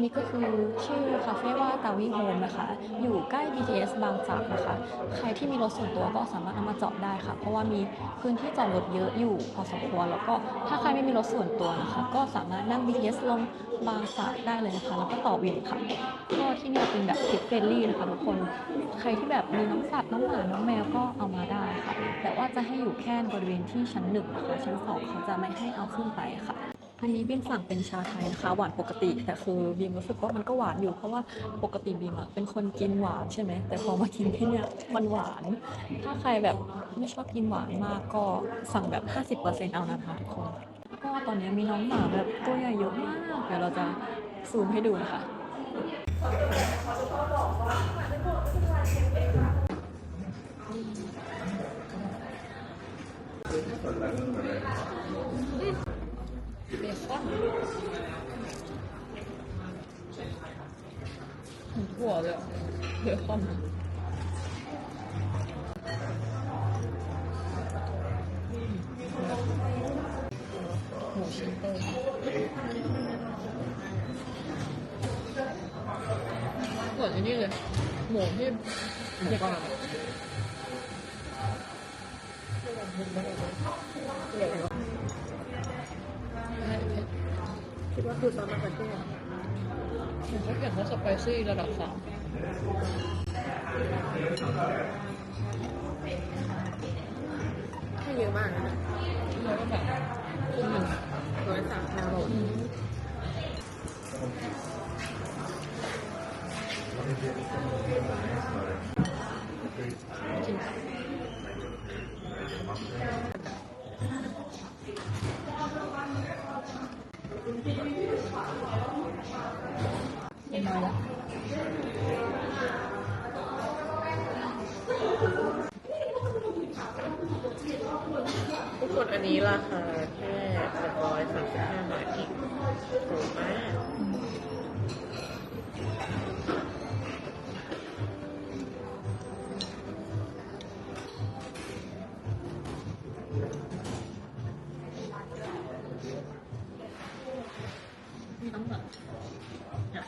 นนี้ก็คือชื่อคาเฟ่ว่าตาวีโฮมนะคะ อยู่ใกล้ BTS บางจากนะคะ ใครที่มีรถส่วนตัวก็สามารถเอามาจอดได้ค่ะ เพราะว่ามีพื้นที่จอดรถเยอะอยู่พอสมควร แล้วก็ถ้าใครไม่มีรถส่วนตัวนะคะ ก็สามารถนั่ง BTS ลงบางจากได้เลยนะคะ แล้วก็ต่อวินค่ะ ก็ที่นี่เป็นแบบทิปเฟรนลี่นะคะทุกคน ใครที่แบบมีน้องสัตว์น้องหมา น้องแมวก็เอามาได้ค่ะ แต่ว่าจะให้อยู่แค่บริเวณที่ชั้นหนึ่งนะคะชั้นสองเขาจะไม่ให้เอาขึ้นไปค่ะ อันนี้บีมสั่งเป็นชาไทยนะคะหวานปกติ แต่คือบีมรู้สึกว่ามันก็หวานอยู่เพราะว่าปกติบีมอะเป็นคนกินหวานใช่ไหมแต่พอมากินที่เนี่ยมันหวาน ถ้าใครแบบไม่ชอบกินหวานมากก็สั่งแบบ 50%เอานะคะทุกคนก็ตอนนี้มีน้องหมาแบบตัวใหญ่เยอะมากเดี๋ยวเราจะซูมให้ดูนะคะเบคอน ถึงถั่วเลยอะเบคอนหมูชิ้นโตเหมือน ไอ้นี่เลยหมูที่เด็กอะใช่เผ็ดคิดว่าเขือเทศหนูเขาเขียนว่าสไปซี่ระดับสามให้เยอะมากนะแล้วก็แบบคือหนึ่งร้อยสามแคลอรี่จริง น้อยละทุกคนอันนี้ราคาแค่สองร้อยสามสิบห้าบาทเองถูกมาก อะ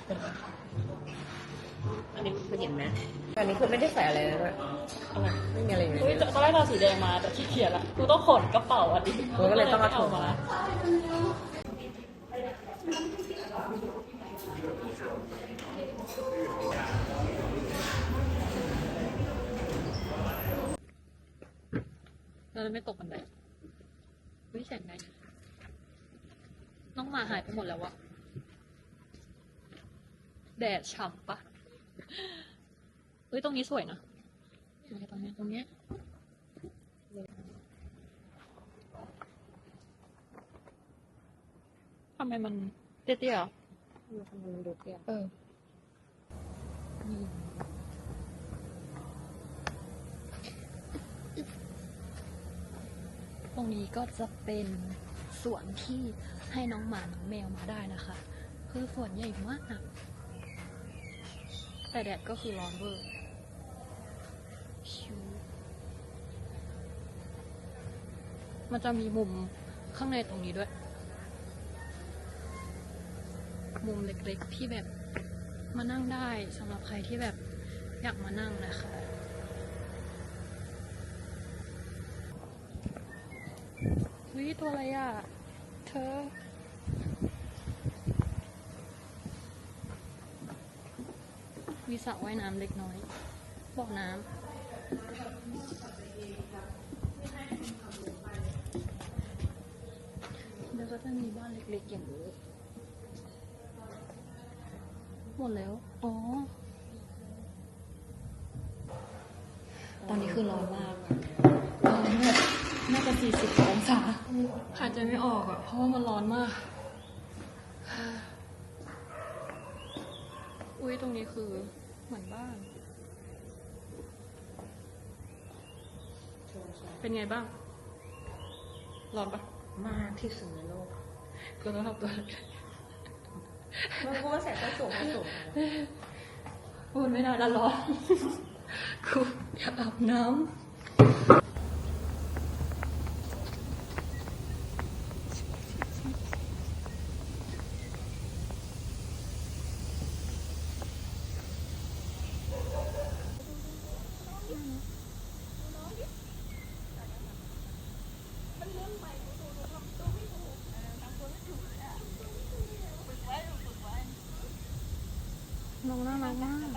เป็นไงอันนี้คุณเห็นไหมอันนี้คือไม่ได้ใส่อะไรเลยด้วยอะไรไม่มีอะไรอยู่ในเฮ้ยนี้เลยตอนแรกเราสีแดงมาแต่ขี้เกียจละกูต้องขนกระเป๋าอะดิกูก็เลยต้องเอาถุงมาเราจะไม่ตกบันไดวิแสงไงน้องหมาหายไปหมดแล้ววะ แดดฉ่ำปะเฮ้ย ตรงนี้สวยนะตรงนี้ตรงนี้ตรงเนี้ยทำไมมันเตี้ยๆอะทำไมมันดูเปรี้ยวเออตรงนี้ก็จะเป็นสวนที่ให้น้องหมา น้องแมวมาได้นะคะ คือสวนใหญ่มาก แต่แดดก็คือร้อนเวอร์ชิวมันจะมีมุมข้างในตรงนี้ด้วย มุมเล็กๆที่แบบมานั่งได้สำหรับใครที่แบบอยากมานั่งนะคะ เฮ้ยตัวอะไรอะ เธอ มีสระว่ายน้ำเล็กน้อยบ่อน้ำแล้วก็จะมีบ้านเล็กๆอย่างนี้หมดแล้ว อ๋อ ตอนนี้คือร้อนมากร้อนแบบน่าจะสี่สิบองศาหายใจไม่ออกอะ เพราะว่ามันร้อนมาก อุ้ยตรงนี้คือ เหมือนบ้าน เป็นไงบ้าง ร้อนปะมากที่สุดในโลกก็ต้องทำตัวมันก็ว่าใส่ส้นสูงส้นสูงพูดไม่ได้แล้วร้อนกูอยากอาบน้ำ 我来啦